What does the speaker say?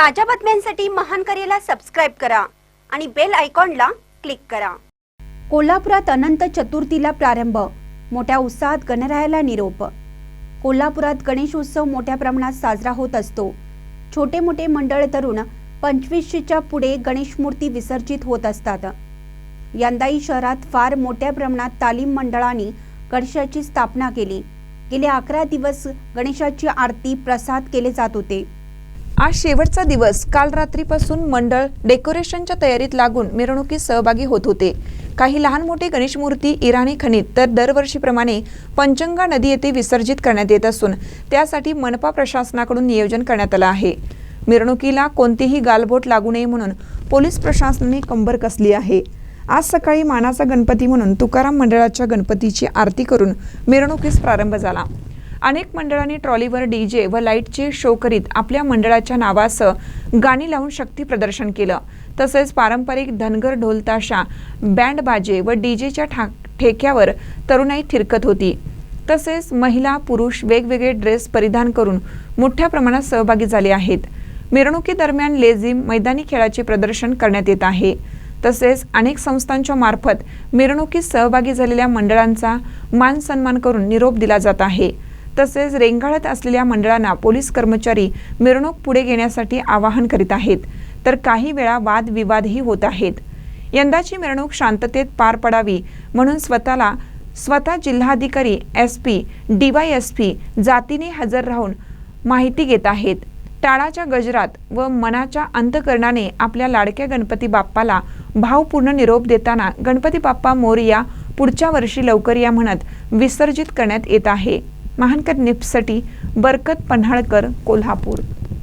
ताज्या बातम्यांसाठी महान करेला सबस्क्राईब करा आणि बेल आयकॉनला क्लिक करा. कोल्हापुरात अनंत चतुर्थीला प्रारंभ. मोठ्या उत्साहात गणरायाला निरोप. कोल्हापुरात गणेशोत्सव मोठ्या प्रमाणात साजरा होत असतो. छोटे मोठे मंडळ तरुण पंचवीसशेच्या पुढे गणेश मूर्ती विसर्जित होत असतात. यंदाही शहरात फार मोठ्या प्रमाणात तालीम मंडळांनी गणेशाची स्थापना केली. गेले अकरा दिवस गणेशाची आरती प्रसाद केले जात होते. आज शेवटचा दिवस. काल रात्रीपासून मंडळ डेकोरेशनच्या तयारीत लागून मिरवणुकीत सहभागी होत होते. काही लहान मोठे गणेश मूर्ती इराणी खनित तर दरवर्षीप्रमाणे पंचंगा नदी येथे विसर्जित करण्यात येत असून त्यासाठी मनपा प्रशासनाकडून नियोजन करण्यात आलं आहे. मिरवणुकीला कोणतीही गालबोट लागू नये म्हणून पोलीस प्रशासनाने कंबर कसली आहे. आज सकाळी मानाचा गणपती म्हणून तुकाराम मंडळाच्या गणपतीची आरती करून मिरवणुकीस प्रारंभ झाला. अनेक मंडळांनी ट्रॉलीवर डीजे व लाईटचे शो करीत आपल्या मंडळाच्या नावासह गाणी लावून शक्ती प्रदर्शन केलं. तसेच पारंपरिक धनगर ढोलताशा बँड बाजे व डीजेच्या ठा ठेक्यावर तरुणाई थिरकत होती. तसेच महिला पुरुष वेगवेगळे ड्रेस परिधान करून मोठ्या प्रमाणात सहभागी झाले आहेत. मिरवणुकीदरम्यान लेझिम मैदानी खेळाचे प्रदर्शन करण्यात येत आहे. तसेच अनेक संस्थांच्या मार्फत मिरवणुकीत सहभागी झालेल्या मंडळांचा मान सन्मान करून निरोप दिला जात आहे. तसेच रेंगाळत असलेल्या मंडळांना पोलीस कर्मचारी मिरवणूक पुढे घेण्यासाठी आवाहन करीत आहेत. तर काही वेळा वादविवादही होत आहेत. यंदाची मिरवणूक शांततेत पार पडावी म्हणून स्वतःला स्वतः जिल्हाधिकारी एस पी डीवायएसपी जातीने हजर राहून माहिती घेत आहेत. टाळाच्या गजरात व मनाच्या अंतकरणाने आपल्या लाडक्या गणपती बाप्पाला भावपूर्ण निरोप देताना गणपती बाप्पा मोरया पुढच्या वर्षी लवकर या म्हणत विसर्जित करण्यात येत आहे. महानकर निप्सटी बरकत पन्हाळकर कोल्हापूर.